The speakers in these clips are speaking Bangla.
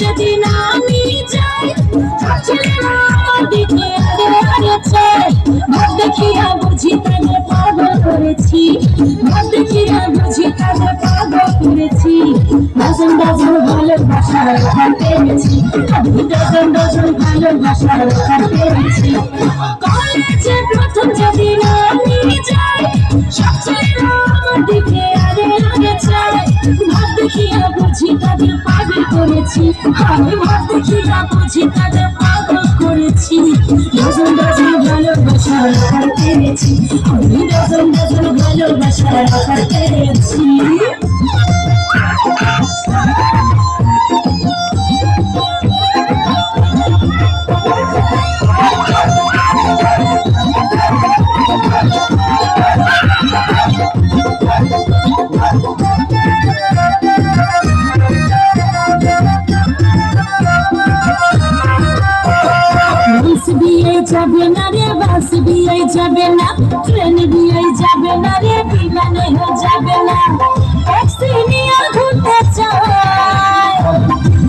যেদিন আমি যাই ছেলেরা আমার দিকে আরে ভাব দেখিয়া বুঝি তাদের পাগল করেছি ভাব দেখিয়া বুঝি তাদের ডজন ডজন ভালোবাসার ঘর পেয়েছি ডজন ডজন ভালোবাসার ঘর পেয়েছি কলেজে প্রথম যেদিন আমি যাই সব ছেলেরা আমার দিকে আরে আগে চাই। ভাব দেখিয়া বুঝি তাদের পাগল করেছি। আমি ভাব দেখিয়া বুঝি তাদের পাগল করেছি। ডজন ডজন ভালোবাসার ঘর পেয়েছি আমি ডজন ডজন ভালোবাসার ঘর পেয়েছি বাস দিয়ে যাবে না রে বাস দিয়ে যাবে না ট্রেন দিয়ে যাবে না রে বিমানে যাবে না ট্যাক্সি নিয়ে ঘুরতে চাই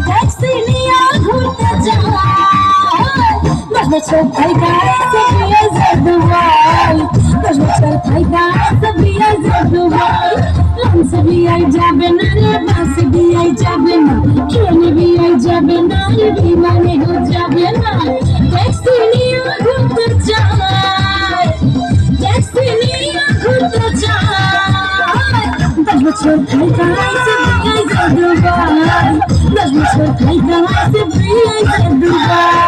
ট্যাক্সি নিয়ে ঘুরতে চাই দশ বছর থাইকা সে বিয়ে যে দুবাই দশ বছর থাইকা সে বিয়ে যে দুবাই লঞ্চ দিয়ে যাবে না রে বাস দিয়ে যাবে না ট্রেন দিয়ে যাবে না রে বিমানে যাবে না বছর থাইকা সে বিয়ে দুবাই দশ বছর থাইকা সে বিয়ে দুবাই